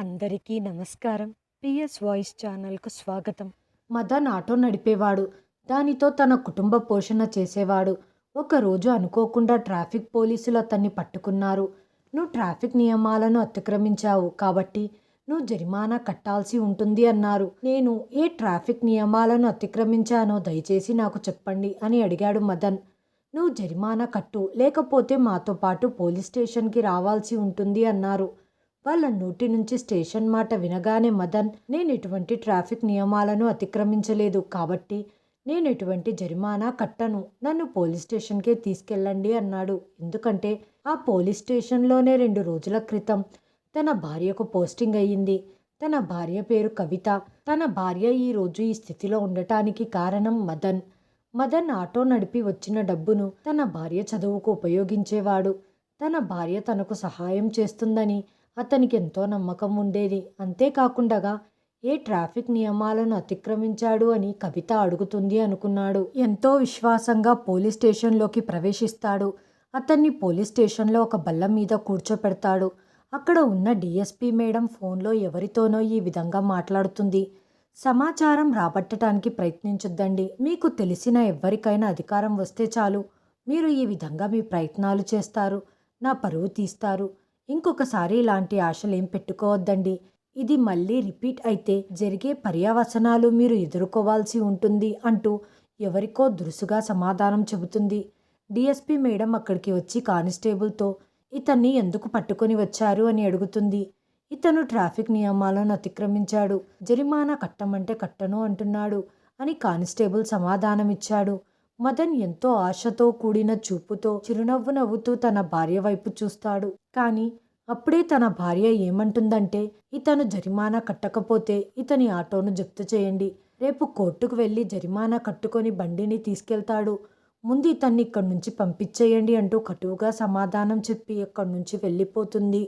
అందరికీ నమస్కారం. PS voice ఛానల్కు స్వాగతం. మదన్ ఆటో నడిపేవాడు. దానితో తన కుటుంబ పోషణ చేసేవాడు. ఒకరోజు అనుకోకుండా ట్రాఫిక్ పోలీసులు అతన్ని పట్టుకున్నారు. నువ్వు ట్రాఫిక్ నియమాలను అతిక్రమించావు కాబట్టి నువ్వు జరిమానా కట్టాల్సి ఉంటుంది అన్నారు. నేను ఏ ట్రాఫిక్ నియమాలను అతిక్రమించానో దయచేసి నాకు చెప్పండి అని అడిగాడు మదన్. నువ్వు జరిమానా కట్టు లేకపోతే మాతో పాటు పోలీస్ స్టేషన్కి రావాల్సి ఉంటుంది అన్నారు. వాళ్ళ నోటి నుంచి స్టేషన్ మాట వినగానే మదన్ నేను ఎటువంటి ట్రాఫిక్ నియమాలను అతిక్రమించలేదు కాబట్టి నేను ఎటువంటి జరిమానా కట్టను. నన్ను పోలీస్ స్టేషన్కే తీసుకెళ్ళండి అన్నాడు. ఎందుకంటే ఆ పోలీస్ స్టేషన్లోనే రెండు రోజుల క్రితం తన భార్యకు పోస్టింగ్ అయ్యింది. తన భార్య పేరు కవిత. తన భార్య ఈ రోజు ఈ స్థితిలో ఉండటానికి కారణం మదన్. మదన్ ఆటో నడిపి వచ్చిన డబ్బును తన భార్య చదువుకు ఉపయోగించేవాడు. తన భార్య తనకు సహాయం చేస్తుందని అతనికి ఎంతో నమ్మకం ఉండేది. అంతేకాకుండా ఏ ట్రాఫిక్ నియమాలను అతిక్రమించాడు అని కవిత అడుగుతుంది అనుకున్నాడు. ఎంతో విశ్వాసంగా పోలీస్ స్టేషన్లోకి ప్రవేశిస్తాడు. అతన్ని పోలీస్ స్టేషన్లో ఒక బల్ల మీద కూర్చోపెడతాడు. అక్కడ ఉన్న డిఎస్పీ మేడం ఫోన్లో ఎవరితోనో ఈ విధంగా మాట్లాడుతుంది. సమాచారం రాబట్టడానికి ప్రయత్నించొద్దండి. మీకు తెలిసిన ఎవరికైనా అధికారం వస్తే చాలు. మీరు ఈ విధంగా మీ ప్రయత్నాలు చేస్తారు. నా పరువు తీస్తారు. ఇంకొకసారి ఇలాంటి ఆశలేం పెట్టుకోవద్దండి. ఇది మళ్ళీ రిపీట్ అయితే జరిగే పర్యావసనాలు మీరు ఎదుర్కోవాల్సి ఉంటుంది అంటూ ఎవరికో దురుసుగా సమాధానం చెబుతుంది. డిఎస్పి మేడం అక్కడికి వచ్చి కానిస్టేబుల్తో ఇతన్ని ఎందుకు పట్టుకొని వచ్చారు? అని అడుగుతుంది. ఇతను ట్రాఫిక్ నియమాలను అతిక్రమించాడు. జరిమానా కట్టమంటే కట్టను అంటున్నాడు అని కానిస్టేబుల్ సమాధానమిచ్చాడు. మదన్ ఎంతో ఆశతో కూడిన చూపుతో చిరునవ్వు నవ్వుతూ తన భార్య వైపు చూస్తాడు. కానీ అప్పుడే తన భార్య ఏమంటుందంటే ఇతను జరిమానా కట్టకపోతే ఇతని ఆటోను జప్తు చేయండి. రేపు కోర్టుకు వెళ్ళి జరిమానా కట్టుకొని బండిని తీసుకెళ్తాడు. ముందు ఇతన్ని ఇక్కడి నుంచి పంపించేయండి అంటూ కటువుగా సమాధానం చెప్పి అక్కడి నుంచి వెళ్ళిపోతుంది.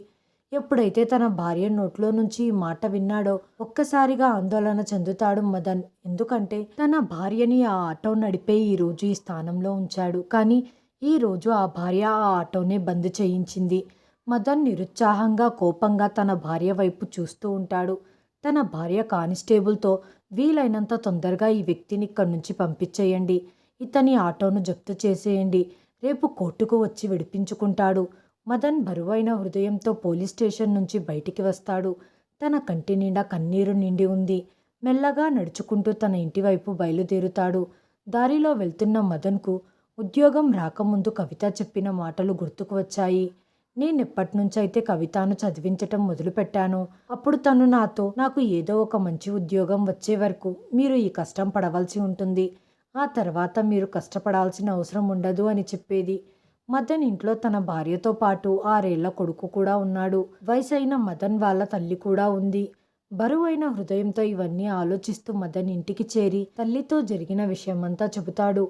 ఎప్పుడైతే తన భార్య నోట్లో నుంచి ఈ మాట విన్నాడో ఒక్కసారిగా ఆందోళన చెందుతాడు మదన్. ఎందుకంటే తన భార్యని ఆ ఆటో నడిపే ఈ రోజు ఈ స్థానంలో ఉంచాడు. కానీ ఈ రోజు ఆ భార్య ఆ ఆటోనే బంద్ చేయించింది. మదన్ నిరుత్సాహంగా కోపంగా తన భార్య వైపు చూస్తూ ఉంటాడు. తన భార్య కానిస్టేబుల్తో వీలైనంత తొందరగా ఈ వ్యక్తిని ఇక్కడి నుంచి పంపించేయండి. ఇతని ఆటోను జప్తు చేసేయండి. రేపు కోర్టుకు వచ్చి విడిపించుకుంటాడు. మదన్ బరువైన హృదయంతో పోలీస్ స్టేషన్ నుంచి బయటికి వస్తాడు. తన కంటి నిండా కన్నీరు నిండి ఉంది. మెల్లగా నడుచుకుంటూ తన ఇంటి వైపు బయలుదేరుతాడు. దారిలో వెళ్తున్న మదన్కు ఉద్యోగం రాకముందు కవిత చెప్పిన మాటలు గుర్తుకు వచ్చాయి. నేనెప్పటినుంచైతే కవితను చదివించటం మొదలుపెట్టాను. అప్పుడు తను నాతో నాకు ఏదో ఒక మంచి ఉద్యోగం వచ్చే వరకు మీరు ఈ కష్టం పడవలసి ఉంటుంది. ఆ తర్వాత మీరు కష్టపడాల్సిన అవసరం ఉండదు అని చెప్పేది. మదన్ ఇంట్లో తన భార్యతో పాటు ఆరేళ్ళ కొడుకు కూడా ఉన్నాడు. వయసైన మదన్ వాళ్ళ తల్లి కూడా ఉంది. బరువైన హృదయంతో ఇవన్నీ ఆలోచిస్తూ మదన్ ఇంటికి చేరి తల్లితో జరిగిన విషయమంతా చెబుతాడు.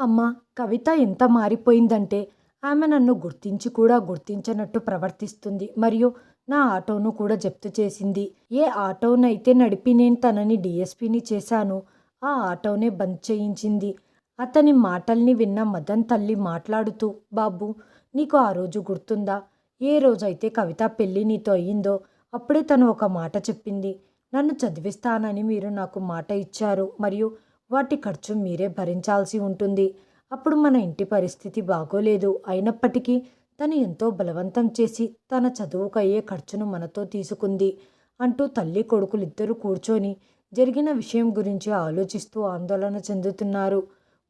అమ్మ కవిత ఎంత మారిపోయిందంటే ఆమె నన్ను గుర్తించి కూడా గుర్తించనట్టు ప్రవర్తిస్తుంది. మరియు నా ఆటోను కూడా జప్తు చేసింది. ఏ ఆటోనైతే నడిపి నేను తనని డిఎస్పీని చేశానో ఆ ఆటోనే బంద్ చేయించింది. అతని మాటల్ని విన్న మదన్ తల్లి మాట్లాడుతూ బాబు నీకు ఆ రోజు గుర్తుందా? ఏ రోజైతే కవిత పెళ్ళి నీతో అయ్యిందో అప్పుడే తను ఒక మాట చెప్పింది. నన్ను చదివిస్తానని మీరు నాకు మాట ఇచ్చారు. మరియు వాటి ఖర్చు మీరే భరించాల్సి ఉంటుంది. అప్పుడు మన ఇంటి పరిస్థితి బాగోలేదు. అయినప్పటికీ తను ఎంతో బలవంతం చేసి తన చదువుకు అయ్యే ఖర్చును మనతో తీసుకుంది అంటూ తల్లి కొడుకులిద్దరూ కూర్చొని జరిగిన విషయం గురించి ఆలోచిస్తూ ఆందోళన చెందుతున్నారు.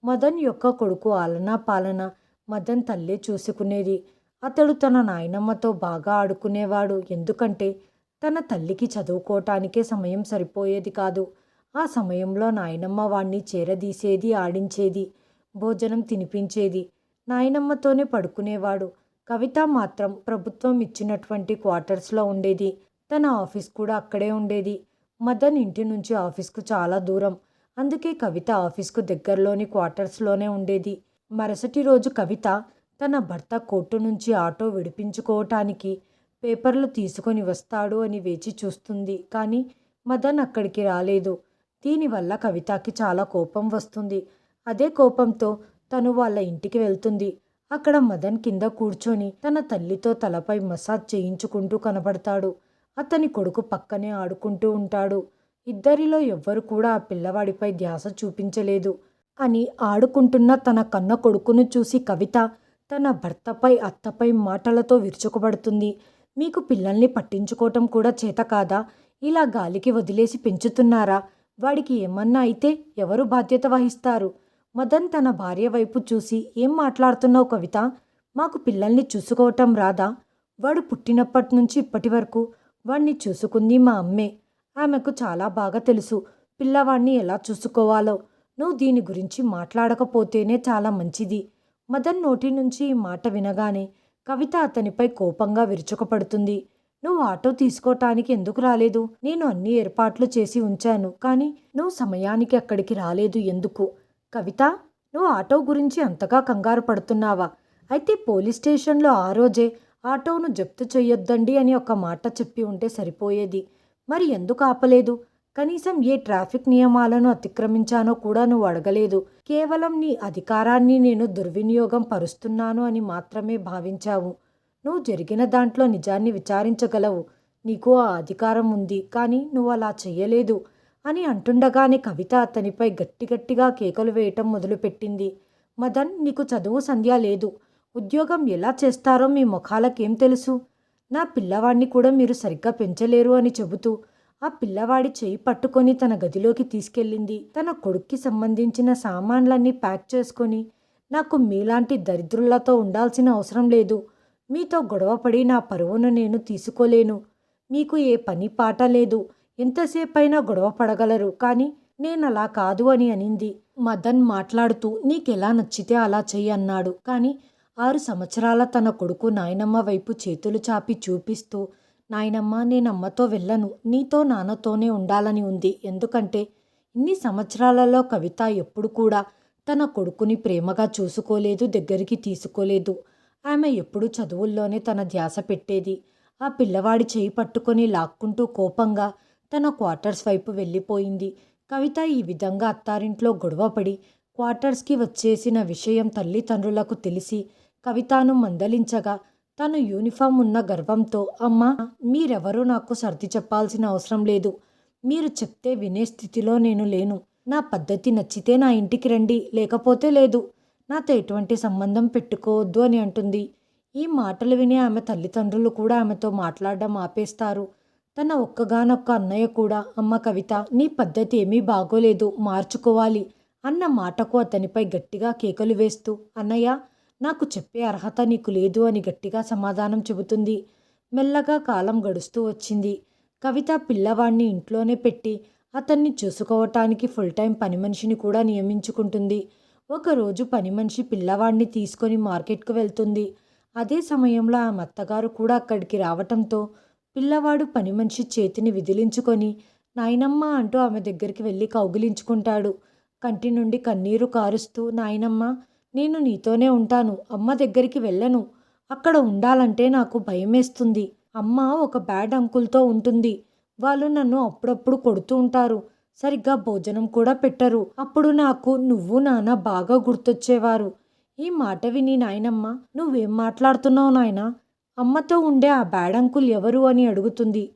మదన్ యొక్క కొడుకు ఆలనా పాలన మదన్ తల్లే చూసుకునేది. అతడు తన నాయనమ్మతో బాగా ఆడుకునేవాడు. ఎందుకంటే తన తల్లికి చదువుకోవటానికే సమయం సరిపోయేది కాదు. ఆ సమయంలో నాయనమ్మ వాణ్ణి చేరదీసేది ఆడించేది భోజనం తినిపించేది. నాయనమ్మతోనే పడుకునేవాడు. కవిత మాత్రం ప్రభుత్వం ఇచ్చినటువంటి క్వార్టర్స్లో ఉండేది. తన ఆఫీస్ కూడా అక్కడే ఉండేది. మదన్ ఇంటి నుంచి ఆఫీస్కు చాలా దూరం. అందుకే కవిత ఆఫీస్కు దగ్గరలోని క్వార్టర్స్లోనే ఉండేది. మరుసటి రోజు కవిత తన భర్త కోర్టు నుంచి ఆటో విడిపించుకోవటానికి పేపర్లు తీసుకొని వస్తాడు అని వేచి చూస్తుంది. కానీ మదన్ అక్కడికి రాలేదు. దీనివల్ల కవితకి చాలా కోపం వస్తుంది. అదే కోపంతో తను వాళ్ళ ఇంటికి వెళ్తుంది. అక్కడ మదన్ కింద కూర్చొని తన తల్లితో తలపై మసాజ్ చేయించుకుంటూ కనబడతాడు. అతని కొడుకు పక్కనే ఆడుకుంటూ ఉంటాడు. ఇద్దరిలో ఎవ్వరు కూడా ఆ పిల్లవాడిపై ధ్యాస చూపించలేదు. అని ఆడుకుంటున్న తన కన్న కొడుకును చూసి కవిత తన భర్తపై అత్తపై మాటలతో విరుచుకుపడుతుంది. మీకు పిల్లల్ని పట్టించుకోవటం కూడా చేత కాదా? ఇలా గాలికి వదిలేసి పెంచుతున్నారా? వాడికి ఏమన్నా అయితే ఎవరు బాధ్యత వహిస్తారు? మదన్ తన భార్య వైపు చూసి ఏం మాట్లాడుతున్నావు కవిత? మాకు పిల్లల్ని చూసుకోవటం రాదా? వాడు పుట్టినప్పటి నుంచి ఇప్పటి వరకు వాణ్ణి చూసుకుంది మా అమ్మే. ఆమెకు చాలా బాగా తెలుసు. పిల్లవాణ్ణి ఎలా చూసుకోవాలో. నువ్వు దీని గురించి మాట్లాడకపోతేనే చాలా మంచిది. మదన్ నోటి నుంచి ఈ మాట వినగానే కవిత అతనిపై కోపంగా విరుచుకపడుతుంది. నువ్వు ఆటో తీసుకోవటానికి ఎందుకు రాలేదు? నేను అన్ని ఏర్పాట్లు చేసి ఉంచాను కానీ నువ్వు సమయానికి అక్కడికి రాలేదు ఎందుకు? కవిత నువ్వు ఆటో గురించి అంతగా కంగారు పడుతున్నావా? అయితే పోలీస్ స్టేషన్లో ఆ రోజే ఆటోను జప్తు చేయొద్దండి అని ఒక మాట చెప్పి ఉంటే సరిపోయేది. మరి ఎందుకు ఆపలేదు? కనీసం ఏ ట్రాఫిక్ నియమాలను అతిక్రమించానో కూడా నువ్వు అడగలేదు. కేవలం నీ అధికారాన్ని నేను దుర్వినియోగం పరుస్తున్నాను అని మాత్రమే భావించావు. నువ్వు జరిగిన దాంట్లో నిజాన్ని విచారించగలవు. నీకు ఆ అధికారం ఉంది కానీ నువ్వు అలా చెయ్యలేదు అని అంటుండగానే కవిత అతనిపై గట్టి గట్టిగా కేకలు వేయటం మొదలుపెట్టింది. మదన్ నీకు చదువు సంధ్య లేదు. ఉద్యోగం ఎలా చేస్తారో మీ ముఖాలకేం తెలుసు? నా పిల్లవాడిని కూడా మీరు సరిగ్గా పెంచలేరు అని చెబుతూ ఆ పిల్లవాడి చేయి పట్టుకొని తన గదిలోకి తీసుకెళ్ళింది. తన కొడుక్కి సంబంధించిన సామాన్లన్నీ ప్యాక్ చేసుకొని నాకు మీలాంటి దరిద్రులతో ఉండాల్సిన అవసరం లేదు. మీతో గొడవపడి నా పరువును నేను తీసుకోలేను. మీకు ఏ పని పాట లేదు. ఎంతసేపైనా గొడవ పడగలరు. కానీ నేను అలా కాదు అని అనింది. మదన్ మాట్లాడుతూ నీకెలా నచ్చితే అలా చెయ్యి అన్నాడు. కానీ ఆరు సంవత్సరాల తన కొడుకు నాయనమ్మ వైపు చేతులు చాపి చూపిస్తూ నాయనమ్మ నేను అమ్మతో వెళ్ళను. నీతో నాన్నతోనే ఉండాలని ఉంది. ఎందుకంటే ఇన్ని సంవత్సరాలలో కవిత ఎప్పుడు కూడా తన కొడుకుని ప్రేమగా చూసుకోలేదు దగ్గరికి తీసుకోలేదు. ఆమె ఎప్పుడు చదువుల్లోనే తన ధ్యాస పెట్టేది. ఆ పిల్లవాడి చేయి పట్టుకొని లాక్కుంటూ కోపంగా తన క్వార్టర్స్ వైపు వెళ్ళిపోయింది. కవిత ఈ విధంగా అత్తారింట్లో గొడవపడి క్వార్టర్స్కి వచ్చేసిన విషయం తల్లిదండ్రులకు తెలిసి కవితను మందలించగా తను యూనిఫామ్ ఉన్న గర్వంతో అమ్మా మీరెవరూ నాకు సర్ది చెప్పాల్సిన అవసరం లేదు. మీరు చెప్తే వినే స్థితిలో నేను లేను. నా పద్ధతి నచ్చితే నా ఇంటికి రండి. లేకపోతే లేదు. నాతో ఎటువంటి సంబంధం పెట్టుకోవద్దు అని అంటుంది. ఈ మాటలు విని ఆమె తల్లిదండ్రులు కూడా ఆమెతో మాట్లాడడం ఆపేస్తారు. తన ఒక్కగానొక్క అన్నయ్య కూడా అమ్మ కవిత నీ పద్ధతి ఏమీ బాగోలేదు. మార్చుకోవాలి అన్న మాటకు అతనిపై గట్టిగా కేకలు వేస్తూ అన్నయ్య నాకు చెప్పే అర్హత నీకు లేదు అని గట్టిగా సమాధానం చెబుతుంది. మెల్లగా కాలం గడుస్తూ వచ్చింది. కవిత పిల్లవాణ్ణి ఇంట్లోనే పెట్టి అతన్ని చూసుకోవటానికి ఫుల్ టైం పని మనిషిని కూడా నియమించుకుంటుంది. ఒకరోజు పని మనిషి పిల్లవాడిని తీసుకొని మార్కెట్కు వెళ్తుంది. అదే సమయంలో ఆమె అత్తగారు కూడా అక్కడికి రావటంతో పిల్లవాడు పని మనిషి చేతిని విదిలించుకొని నాయనమ్మ అంటూ ఆమె దగ్గరికి వెళ్ళి కౌగిలించుకుంటాడు. కంటి నుండి కన్నీరు కారుస్తూ నాయనమ్మ నేను నీతోనే ఉంటాను అమ్మ దగ్గరికి వెళ్ళను. అక్కడ ఉండాలంటే నాకు భయమేస్తుంది. అమ్మ ఒక బ్యాడ్ అంకుల్తో ఉంటుంది. వాళ్ళు నన్ను అప్పుడప్పుడు కొడుతూ ఉంటారు. సరిగ్గా భోజనం కూడా పెట్టరు. అప్పుడు నాకు నువ్వు నాన్న బాగా గుర్తొచ్చేవారు. ఈ మాట విని నాయనమ్మ నువ్వేం మాట్లాడుతున్నావు నాయనా? అమ్మతో ఉండే ఆ బ్యాడ్ అంకుల్ ఎవరు? అని అడుగుతుంది.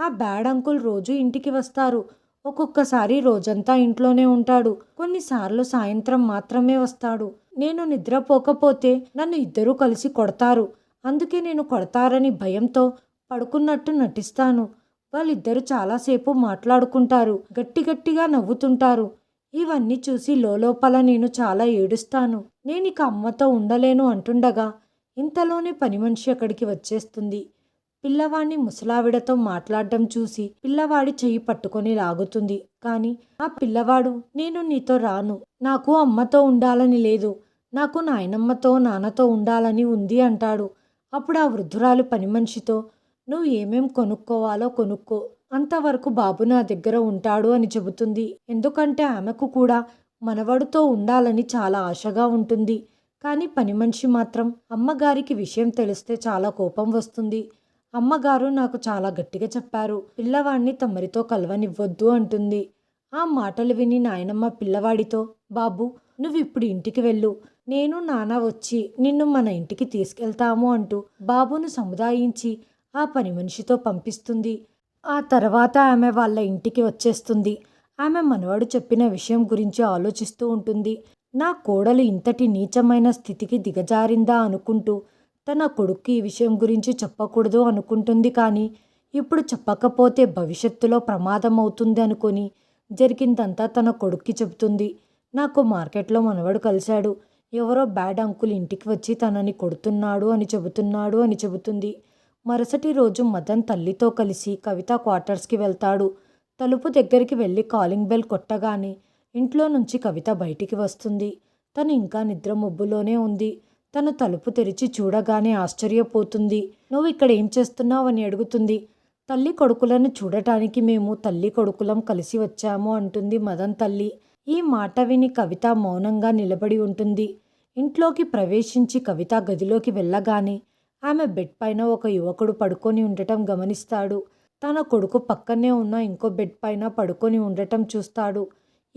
ఆ బ్యాడ్ అంకుల్ రోజు ఇంటికి వస్తారు. ఒక్కొక్కసారి రోజంతా ఇంట్లోనే ఉంటాడు. కొన్నిసార్లు సాయంత్రం మాత్రమే వస్తాడు. నేను నిద్రపోకపోతే నన్ను ఇద్దరూ కలిసి కొడతారు. అందుకే నేను కొడతారని భయంతో పడుకున్నట్టు నటిస్తాను. వాళ్ళిద్దరూ చాలాసేపు మాట్లాడుకుంటారు. గట్టి గట్టిగా నవ్వుతుంటారు. ఇవన్నీ చూసి లోపల నేను చాలా ఏడుస్తాను. నేను ఇక అమ్మతో ఉండలేను అంటుండగా ఇంతలోనే పని మనిషి అక్కడికి వచ్చేస్తుంది. పిల్లవాడిని ముసలావిడతో మాట్లాడడం చూసి పిల్లవాడి చెయ్యి పట్టుకొని లాగుతుంది. కానీ ఆ పిల్లవాడు నేను నీతో రాను. నాకు అమ్మతో ఉండాలని లేదు. నాకు నాయనమ్మతో నాన్నతో ఉండాలని ఉంది అంటాడు. అప్పుడు ఆ వృద్ధురాలు పని మనిషితో నువ్వు ఏమేం కొనుక్కోవాలో కొనుక్కో. అంతవరకు బాబు నా దగ్గర ఉంటాడు అని చెబుతుంది. ఎందుకంటే ఆమెకు కూడా మనవడితో ఉండాలని చాలా ఆశగా ఉంటుంది. కానీ పని మనిషి మాత్రం అమ్మగారికి విషయం తెలిస్తే చాలా కోపం వస్తుంది. అమ్మగారు నాకు చాలా గట్టిగా చెప్పారు. పిల్లవాడిని తమరితో కలవనివ్వద్దు అంటుంది. ఆ మాటలు విని నాయనమ్మ పిల్లవాడితో బాబు నువ్వు ఇప్పుడు ఇంటికి వెళ్ళు. నేను నాన్న వచ్చి నిన్ను మన ఇంటికి తీసుకెళ్తాము అంటూ బాబును సముదాయించి ఆ పని మనిషితో పంపిస్తుంది. ఆ తర్వాత ఆమె వాళ్ళ ఇంటికి వచ్చేస్తుంది. ఆమె మనవడు చెప్పిన విషయం గురించి ఆలోచిస్తూ ఉంటుంది. నా కోడలు ఇంతటి నీచమైన స్థితికి దిగజారిందా అనుకుంటూ తన కొడుక్కి ఈ విషయం గురించి చెప్పకూడదు అనుకుంటుంది. కానీ ఇప్పుడు చెప్పకపోతే భవిష్యత్తులో ప్రమాదం అవుతుంది అనుకొని జరిగిందంతా తన కొడుక్కి చెబుతుంది. నాకు మార్కెట్లో మనవడు కలిశాడు. ఎవరో బ్యాడ్ అంకుల్ ఇంటికి వచ్చి తనని కొడుతున్నాడు అని చెబుతున్నాడు అని చెబుతుంది. మరుసటి రోజు మదన్ తల్లితో కలిసి కవిత క్వార్టర్స్కి వెళ్తాడు. తలుపు దగ్గరికి వెళ్ళి కాలింగ్ బెల్ కొట్టగానే ఇంట్లో నుంచి కవిత బయటికి వస్తుంది. తను ఇంకా నిద్ర మబ్బులోనే ఉంది. తను తలుపు తెరిచి చూడగానే ఆశ్చర్యపోతుంది. నువ్వు ఇక్కడ ఏం చేస్తున్నావు? అని అడుగుతుంది. తల్లి కొడుకులను చూడటానికి మేము తల్లి కొడుకులం కలిసి వచ్చాము అంటుంది మదన్ తల్లి. ఈ మాట విని కవిత మౌనంగా నిలబడి ఉంటుంది. ఇంట్లోకి ప్రవేశించి కవిత గదిలోకి వెళ్ళగానే ఆమె బెడ్ పైన ఒక యువకుడు పడుకొని ఉండటం గమనిస్తాడు. తన కొడుకు పక్కనే ఉన్న ఇంకో బెడ్ పైన పడుకొని ఉండటం చూస్తాడు.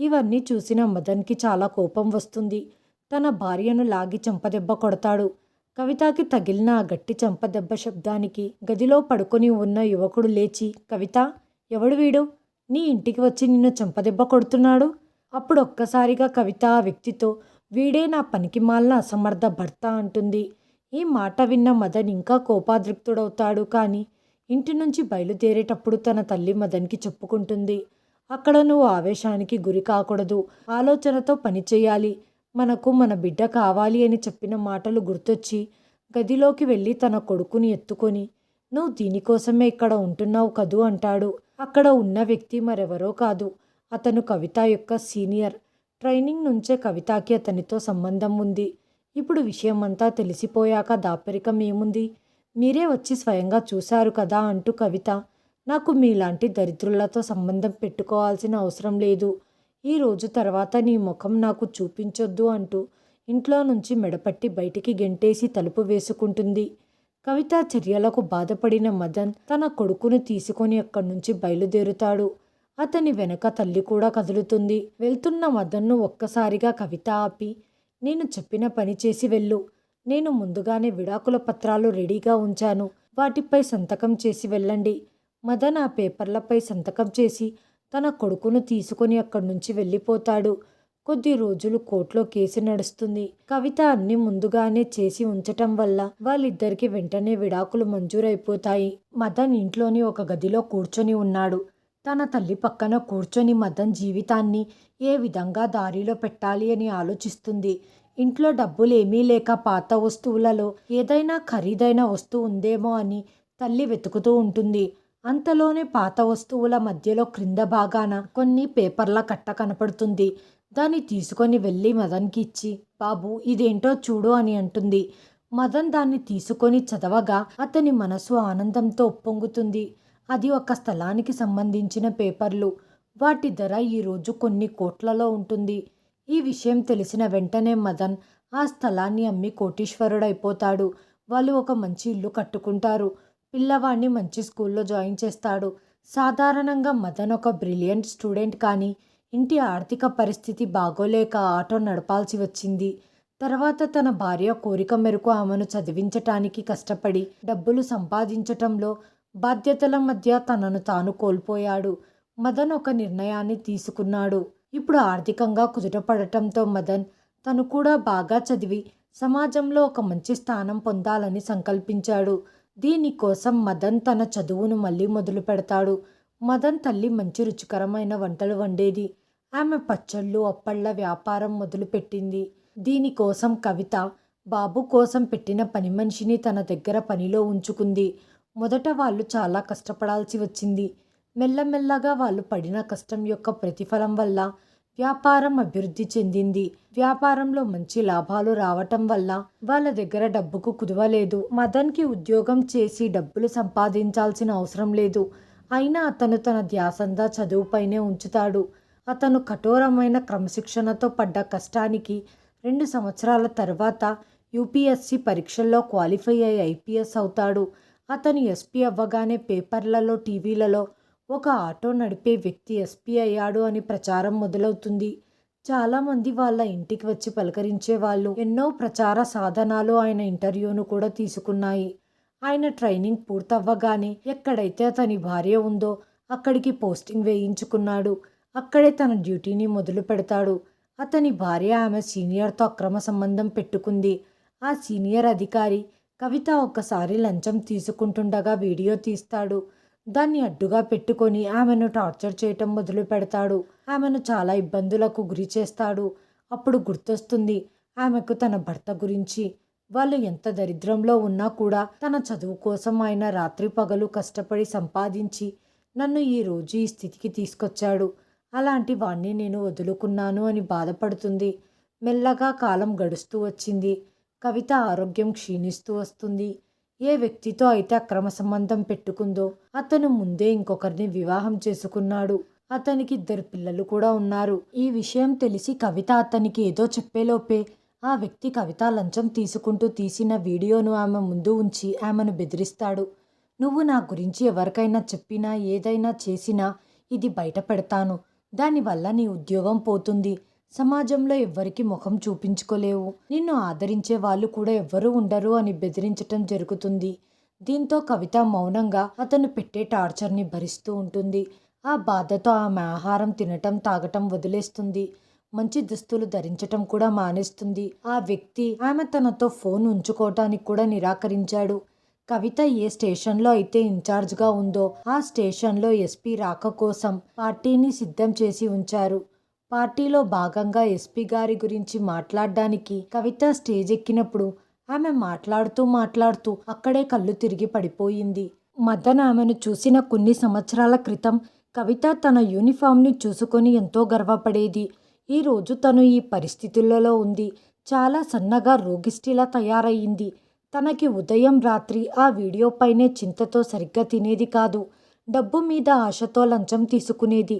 ఇవన్నీ చూసిన మదన్కి చాలా కోపం వస్తుంది. తన భార్యను లాగి చెంపదెబ్బ కొడతాడు. కవితకి తగిలిన ఆ గట్టి చెంపదెబ్బ శబ్దానికి గదిలో పడుకొని ఉన్న యువకుడు లేచి కవిత ఎవడు వీడు? నీ ఇంటికి వచ్చి నిన్ను చెంపదెబ్బ కొడుతున్నాడు? అప్పుడు ఒక్కసారిగా కవిత ఆ వ్యక్తితో వీడే నా పనికి మాలిన అసమర్థ భర్త అంటుంది. ఈ మాట విన్న మదన్ ఇంకా కోపాదృక్తుడవుతాడు కానీ ఇంటి నుంచి బయలుదేరేటప్పుడు తన తల్లి మదన్కి చెప్పుకుంటుంది. అక్కడ నువ్వు ఆవేశానికి గురి కాకూడదు. ఆలోచనతో పని చేయాలి. మనకు మన బిడ్డ కావాలి అని చెప్పిన మాటలు గుర్తొచ్చి గదిలోకి వెళ్ళి తన కొడుకుని ఎత్తుకొని నువ్వు దీనికోసమే ఇక్కడ ఉంటున్నావు కదూ అంటాడు. అక్కడ ఉన్న వ్యక్తి మరెవరో కాదు. అతను కవిత యొక్క సీనియర్. ట్రైనింగ్ నుంచే కవితకి అతనితో సంబంధం ఉంది. ఇప్పుడు విషయమంతా తెలిసిపోయాక దాపరికం ఏముంది? మీరే వచ్చి స్వయంగా చూశారు కదా అంటూ కవిత. నాకు మీలాంటి దరిద్రులతో సంబంధం పెట్టుకోవాల్సిన అవసరం లేదు. ఈ రోజు తర్వాత నీ ముఖం నాకు చూపించొద్దు అంటూ ఇంట్లో నుంచి మెడపట్టి బయటికి గెంటేసి తలుపు వేసుకుంటుంది. కవిత చర్యలకు బాధపడిన మదన్ తన కొడుకును తీసుకొని అక్కడి నుంచి బయలుదేరుతాడు. అతని వెనక తల్లి కూడా కదులుతుంది. వెళ్తున్న మదన్ను ఒక్కసారిగా కవిత ఆపి నేను చెప్పిన పని చేసి వెళ్ళు. నేను ముందుగానే విడాకుల పత్రాలు రెడీగా ఉంచాను. వాటిపై సంతకం చేసి వెళ్ళండి మదన్ ఆ పేపర్లపై సంతకం చేసి తన కొడుకును తీసుకొని అక్కడి నుంచి వెళ్ళిపోతాడు. కొద్ది రోజులు కోర్టులో కేసు నడుస్తుంది. కవిత అన్ని ముందుగానే చేసి ఉంచటం వల్ల వాళ్ళిద్దరికి వెంటనే విడాకులు మంజూరైపోతాయి. మదన్ ఇంట్లోని ఒక గదిలో కూర్చొని ఉన్నాడు. తన తల్లి పక్కన కూర్చొని మదన్ జీవితాన్ని ఏ విధంగా దారిలో పెట్టాలి అని ఆలోచిస్తుంది. ఇంట్లో డబ్బులు ఏమీ లేక పాత వస్తువులలో ఏదైనా ఖరీదైన వస్తువు ఉందేమో అని తల్లి వెతుకుతూ ఉంటుంది. అంతలోనే పాత వస్తువుల మధ్యలో క్రింద భాగాన కొన్ని పేపర్ల కట్ట కనపడుతుంది. దాన్ని తీసుకొని వెళ్ళి మదన్కి ఇచ్చి బాబు ఇదేంటో చూడు అని అంటుంది. మదన్ దాన్ని తీసుకొని చదవగా అతని మనసు ఆనందంతో ఉప్పొంగుతుంది. అది ఒక స్థలానికి సంబంధించిన పేపర్లు. వాటి ధర ఈరోజు కొన్ని కోట్లలో ఉంటుంది. ఈ విషయం తెలిసిన వెంటనే మదన్ ఆ స్థలాన్ని అమ్మి కోటీశ్వరుడైపోతాడు. వాళ్ళు ఒక మంచి ఇల్లు కట్టుకుంటారు. పిల్లవాడిని మంచి స్కూల్లో జాయిన్ చేస్తాడు. సాధారణంగా మదన్ ఒక బ్రిలియంట్ స్టూడెంట్ కానీ ఇంటి ఆర్థిక పరిస్థితి బాగోలేక ఆటో నడపాల్సి వచ్చింది. తర్వాత తన భార్య కోరిక మేరకు ఆమెను చదివించటానికి కష్టపడి డబ్బులు సంపాదించటంలో బాధ్యతల మధ్య తనను తాను కోల్పోయాడు. మదన్ ఒక నిర్ణయాన్ని తీసుకున్నాడు. ఇప్పుడు ఆర్థికంగా కుదుటపడటంతో మదన్ తను కూడా బాగా చదివి సమాజంలో ఒక మంచి స్థానం పొందాలని సంకల్పించాడు. దీనికోసం మదన్ తన చదువును మళ్ళీ మొదలు పెడతాడు. మదన్ తల్లి మంచి రుచికరమైన వంటలు వండేది. ఆమె పచ్చళ్ళు అప్పళ్ళ వ్యాపారం మొదలుపెట్టింది. దీనికోసం కవిత బాబు కోసం పెట్టిన పని మనిషిని తన దగ్గర పనిలో ఉంచుకుంది. మొదట వాళ్ళు చాలా కష్టపడాల్సి వచ్చింది. మెల్లమెల్లగా వాళ్ళు పడిన కష్టం యొక్క ప్రతిఫలం వల్ల వ్యాపారం అభివృద్ధి చెందింది. వ్యాపారంలో మంచి లాభాలు రావటం వల్ల వాళ్ళ దగ్గర డబ్బుకు కుదవలేదు. మదన్కి ఉద్యోగం చేసి డబ్బులు సంపాదించాల్సిన అవసరం లేదు. అయినా అతను తన ధ్యాసంతా చదువుపైనే ఉంచుతాడు. అతను కఠోరమైన క్రమశిక్షణతో పడ్డ కష్టానికి రెండు సంవత్సరాల తర్వాత యూపీఎస్సి పరీక్షల్లో క్వాలిఫై అయ్యి ఐపీఎస్ అవుతాడు. అతను ఎస్పీ అవ్వగానే పేపర్లలో టీవీలలో ఒక ఆటో నడిపే వ్యక్తి ఎస్పీ అయ్యాడు అని ప్రచారం మొదలవుతుంది. చాలామంది వాళ్ళ ఇంటికి వచ్చి పలకరించే వాళ్ళు ఎన్నో ప్రచార సాధనాలు ఆయన ఇంటర్వ్యూను కూడా తీసుకున్నాయి. ఆయన ట్రైనింగ్ పూర్తవ్వగానే ఎక్కడైతే అతని భార్య ఉందో అక్కడికి పోస్టింగ్ వేయించుకున్నాడు. అక్కడే తన డ్యూటీని మొదలు పెడతాడు. అతని భార్య ఆమె సీనియర్తో అక్రమ సంబంధం పెట్టుకుంది. ఆ సీనియర్ అధికారి కవిత ఒక్కసారి లంచం తీసుకుంటుండగా వీడియో తీస్తాడు. దాన్ని అడ్డుగా పెట్టుకొని ఆమెను టార్చర్ చేయటం మొదలు పెడతాడు. ఆమెను చాలా ఇబ్బందులకు గురి చేస్తాడు. అప్పుడు గుర్తొస్తుంది ఆమెకు తన భర్త గురించి. వాళ్ళు ఎంత దరిద్రంలో ఉన్నా కూడా తన చదువు కోసం ఆయన రాత్రి పగలు కష్టపడి సంపాదించి నన్ను ఈ రోజు ఈ స్థితికి తీసుకొచ్చాడు. అలాంటి వాణ్ణి నేను వదులుకున్నాను అని బాధపడుతుంది. మెల్లగా కాలం గడుస్తూ వచ్చింది. కవిత ఆరోగ్యం క్షీణిస్తూ వస్తుంది. ఏ వ్యక్తితో అయితే అక్రమ సంబంధం పెట్టుకుందో అతను ముందే ఇంకొకరిని వివాహం చేసుకున్నాడు. అతనికి ఇద్దరు పిల్లలు కూడా ఉన్నారు. ఈ విషయం తెలిసి కవిత అతనికి ఏదో చెప్పేలోపే ఆ వ్యక్తి కవిత లంచం తీసుకుంటూ తీసిన వీడియోను ఆమె ముందు ఉంచి ఆమెను బెదిరిస్తాడు. నువ్వు నా గురించి ఎవరికైనా చెప్పినా ఏదైనా చేసినా ఇది బయట పెడతాను. దానివల్ల నీ ఉద్యోగం పోతుంది. సమాజంలో ఎవ్వరికి ముఖం చూపించుకోలేవు. నిన్ను ఆదరించే వాళ్ళు కూడా ఎవ్వరూ ఉండరు అని బెదిరించటం జరుగుతుంది. దీంతో కవిత మౌనంగా అతను పెట్టే టార్చర్ని భరిస్తూ ఉంటుంది. ఆ బాధతో ఆమె ఆహారం తినటం తాగటం వదిలేస్తుంది. మంచి దుస్తులు ధరించటం కూడా మానేస్తుంది. ఆ వ్యక్తి ఆమె తనతో ఫోన్ ఉంచుకోవటానికి కూడా నిరాకరించాడు. కవిత ఏ స్టేషన్లో అయితే ఇన్ఛార్జ్గా ఉందో ఆ స్టేషన్లో ఎస్పీ రాక కోసం పార్టీని సిద్ధం చేసి ఉంచారు. పార్టీలో భాగంగా ఎస్పీ గారి గురించి మాట్లాడడానికి కవిత స్టేజ్ ఎక్కినప్పుడు ఆమె మాట్లాడుతూ మాట్లాడుతూ అక్కడే కళ్ళు తిరిగి పడిపోయింది. మదన్ ఆమెను చూసిన కొన్ని సంవత్సరాల క్రితం కవిత తన యూనిఫామ్ని చూసుకొని ఎంతో గర్వపడేది. ఈరోజు తను ఈ పరిస్థితులలో ఉంది. చాలా సన్నగా రోగిష్టిలా తయారయ్యింది తనకి ఉదయం రాత్రి ఆ వీడియో పైనే చింతతో సరిగ్గా తినేది కాదు. డబ్బు మీద ఆశతో లంచం తీసుకునేది.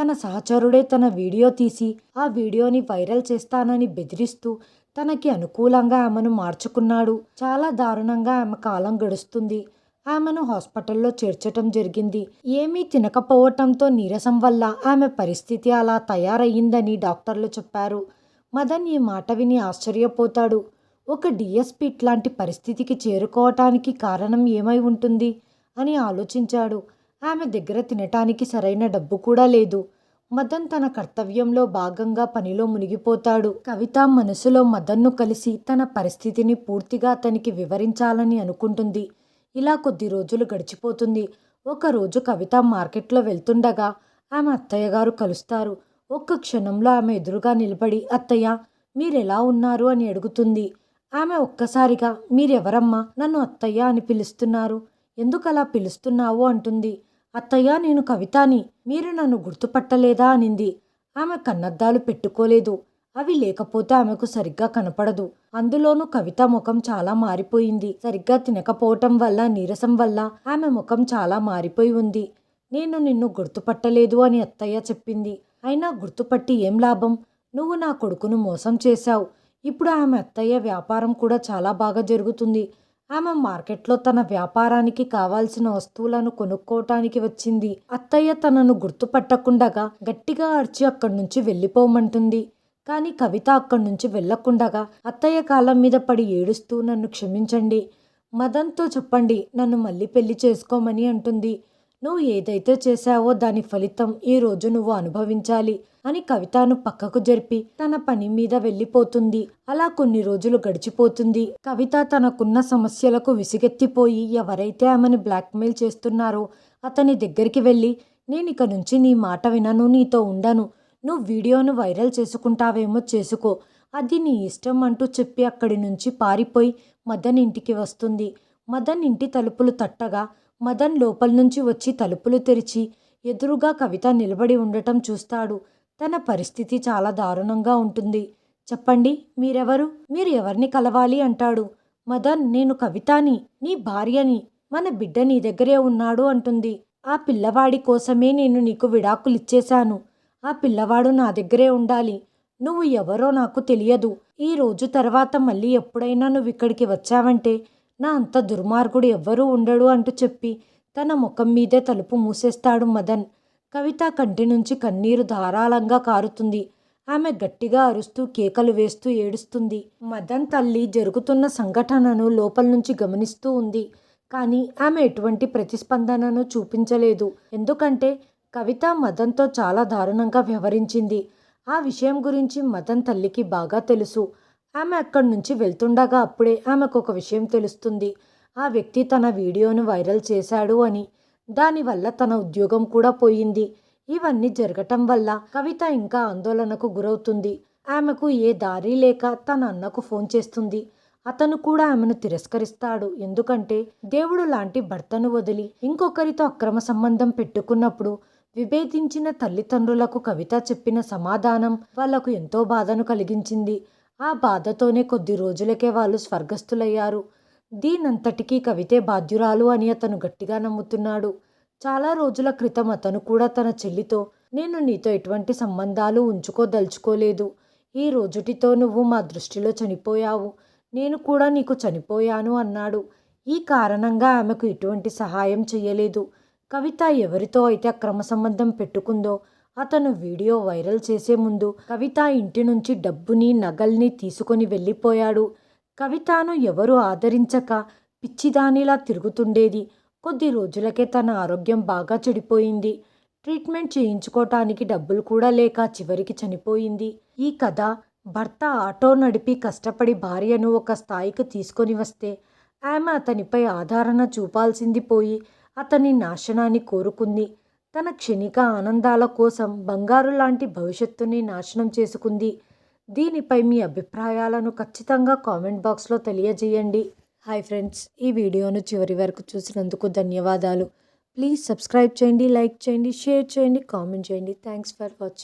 తన సహచరుడే తన వీడియో తీసి ఆ వీడియోని వైరల్ చేస్తానని బెదిరిస్తూ తనకి అనుకూలంగా ఆమెను మార్చుకున్నాడు. చాలా దారుణంగా ఆమె కాలం గడుస్తుంది. ఆమెను హాస్పిటల్లో చేర్చటం జరిగింది. ఏమీ తినకపోవటంతో నీరసం వల్ల ఆమె పరిస్థితి అలా తయారయ్యిందని డాక్టర్లు చెప్పారు. మదన్ ఈ మాట విని ఆశ్చర్యపోతాడు. ఒక డిఎస్పి ఇట్లాంటి పరిస్థితికి చేరుకోవటానికి కారణం ఏమై ఉంటుంది? అని ఆలోచించాడు. ఆమె దగ్గర తినటానికి సరైన డబ్బు కూడా లేదు. మదన్ తన కర్తవ్యంలో భాగంగా పనిలో మునిగిపోతాడు. కవిత మనసులో మదన్ను కలిసి తన పరిస్థితిని పూర్తిగా అతనికి వివరించాలని అనుకుంటుంది. ఇలా కొద్ది రోజులు గడిచిపోతుంది. ఒకరోజు కవిత మార్కెట్లో వెళ్తుండగా ఆమె అత్తయ్య గారు కలుస్తారు. ఒక్క క్షణంలో ఆమె ఎదురుగా నిలబడి అత్తయ్య మీరెలా ఉన్నారు? అని అడుగుతుంది. ఆమె ఒక్కసారిగా మీరెవరమ్మా? నన్ను అత్తయ్య అని పిలుస్తున్నారు. ఎందుకు అలా పిలుస్తున్నావు? అంటుంది. అత్తయ్య నేను కవితాని. మీరు నన్ను గుర్తుపట్టలేదా? అనింది. ఆమె కన్నద్దాలు పెట్టుకోలేదు. అవి లేకపోతే ఆమెకు సరిగ్గా కనపడదు. అందులోనూ కవిత ముఖం చాలా మారిపోయింది. సరిగ్గా తినకపోవటం వల్ల నీరసం వల్ల ఆమె ముఖం చాలా మారిపోయి ఉంది. నేను నిన్ను గుర్తుపట్టలేదు అని అత్తయ్య చెప్పింది. అయినా గుర్తుపట్టి ఏం లాభం? నువ్వు నా కొడుకును మోసం చేశావు. ఇప్పుడు ఆమె అత్తయ్య వ్యాపారం కూడా చాలా బాగా జరుగుతుంది. ఆమె మార్కెట్లో తన వ్యాపారానికి కావాల్సిన వస్తువులను కొనుక్కోవటానికి వచ్చింది. అత్తయ్య తనను గుర్తుపట్టకుండగా గట్టిగా అరిచి అక్కడి నుంచి వెళ్ళిపోమంటుంది. కానీ కవిత అక్కడి నుంచి వెళ్ళకుండగా అత్తయ్య కాలం మీద పడి ఏడుస్తూ నన్ను క్షమించండి. మదన్తో చెప్పండి నన్ను మళ్ళీ పెళ్ళి చేసుకోమని అంటుంది. నువ్వు ఏదైతే చేశావో దాని ఫలితం ఈ రోజు నువ్వు అనుభవించాలి అని కవితను పక్కకు జరిపి తన పని మీద వెళ్ళిపోతుంది. అలా కొన్ని రోజులు గడిచిపోతుంది. కవిత తనకున్న సమస్యలకు విసిగెత్తిపోయి ఎవరైతే ఆమెను బ్లాక్మెయిల్ చేస్తున్నారో అతని దగ్గరికి వెళ్ళి నేను ఇక నుంచి నీ మాట వినను నీతో ఉండను. నువ్వు వీడియోను వైరల్ చేసుకుంటావేమో చేసుకో. అది నీ ఇష్టం అంటూ చెప్పి అక్కడి నుంచి పారిపోయి మదన్ ఇంటికి వస్తుంది. మదన్ ఇంటి తలుపులు తట్టగా మదన్ లోపల నుంచి వచ్చి తలుపులు తెరిచి ఎదురుగా కవిత నిలబడి ఉండటం చూస్తాడు. తన పరిస్థితి చాలా దారుణంగా ఉంటుంది. చెప్పండి మీరెవరు? మీరు ఎవరిని కలవాలి అంటాడు. మదన్ నేను కవితాని నీ భార్యని మన బిడ్డ నీ దగ్గరే ఉన్నాడు అంటుంది. ఆ పిల్లవాడి కోసమే నేను నీకు విడాకులిచ్చేశాను. ఆ పిల్లవాడు నా దగ్గరే ఉండాలి. నువ్వు ఎవరో నాకు తెలియదు. ఈ రోజు తర్వాత మళ్ళీ ఎప్పుడైనా నువ్వు ఇక్కడికి వచ్చావంటే నా అంత దుర్మార్గుడు ఎవ్వరూ ఉండడు అంటూ చెప్పి తన ముఖం మీదే తలుపు మూసేస్తాడు మదన్. కవిత కంటి నుంచి కన్నీరు ధారాళంగా కారుతుంది. ఆమె గట్టిగా అరుస్తూ కేకలు వేస్తూ ఏడుస్తుంది. మదన్ తల్లి జరుగుతున్న సంఘటనను లోపల నుంచి గమనిస్తూ ఉంది. కానీ ఆమె ఎటువంటి ప్రతిస్పందనను చూపించలేదు. ఎందుకంటే కవిత మదన్తో చాలా దారుణంగా వ్యవహరించింది. ఆ విషయం గురించి మదన్ తల్లికి బాగా తెలుసు. ఆమె అక్కడి నుంచి వెళ్తుండగా అప్పుడే ఆమెకు ఒక విషయం తెలుస్తుంది. ఆ వ్యక్తి తన వీడియోను వైరల్ చేశాడు అని. దానివల్ల తన ఉద్యోగం కూడా పోయింది. ఇవన్నీ జరగటం వల్ల కవిత ఇంకా ఆందోళనకు గురవుతుంది. ఆమెకు ఏ దారి లేక తన అన్నకు ఫోన్ చేస్తుంది. అతను కూడా ఆమెను తిరస్కరిస్తాడు. ఎందుకంటే దేవుడు లాంటి భర్తను వదిలి ఇంకొకరితో అక్రమ సంబంధం పెట్టుకున్నప్పుడు విభేదించిన తల్లిదండ్రులకు కవిత చెప్పిన సమాధానం వాళ్ళకు ఎంతో బాధను కలిగించింది. ఆ బాధతోనే కొద్ది రోజులకే వాళ్ళు స్వర్గస్థులయ్యారు. దీనంతటికీ కవితే బాధ్యురాలు అని అతను గట్టిగా నమ్ముతున్నాడు. చాలా రోజుల క్రితం అతను కూడా తన చెల్లితో నేను నీతో ఎటువంటి సంబంధాలు ఉంచుకోదలుచుకోలేదు ఈ రోజుటితో నువ్వు మా దృష్టిలో చనిపోయావు. నేను కూడా నీకు చనిపోయాను అన్నాడు. ఈ కారణంగా ఆమెకు ఎటువంటి సహాయం చేయలేదు కవిత ఎవరితో అయితే అక్రమ సంబంధం పెట్టుకుందో అతను వీడియో వైరల్ చేసే ముందు కవిత ఇంటి నుంచి డబ్బుని నగల్ని తీసుకొని వెళ్ళిపోయాడు. కవితను ఎవరు ఆదరించక పిచ్చిదానిలా తిరుగుతుండేది. కొద్ది రోజులకే తన ఆరోగ్యం బాగా చెడిపోయింది. ట్రీట్మెంట్ చేయించుకోవటానికి డబ్బులు కూడా లేక చివరికి చనిపోయింది. ఈ కథ భర్త ఆటో నడిపి కష్టపడి భార్యను ఒక స్థాయికి తీసుకొని వస్తే ఆమె అతనిపై ఆధారణ చూపాల్సింది పోయి అతని నాశనాన్ని కోరుకుంది. తన క్షణిక ఆనందాల కోసం బంగారు లాంటి భవిష్యత్తుని నాశనం చేసుకుంది. దీనిపై మీ అభిప్రాయాలను ఖచ్చితంగా కామెంట్ బాక్స్లో తెలియజేయండి. హాయ్ ఫ్రెండ్స్ ఈ వీడియోను చివరి వరకు చూసినందుకు ధన్యవాదాలు. ప్లీజ్ సబ్స్క్రైబ్ చేయండి లైక్ చేయండి షేర్ చేయండి కామెంట్ చేయండి. Thanks for watching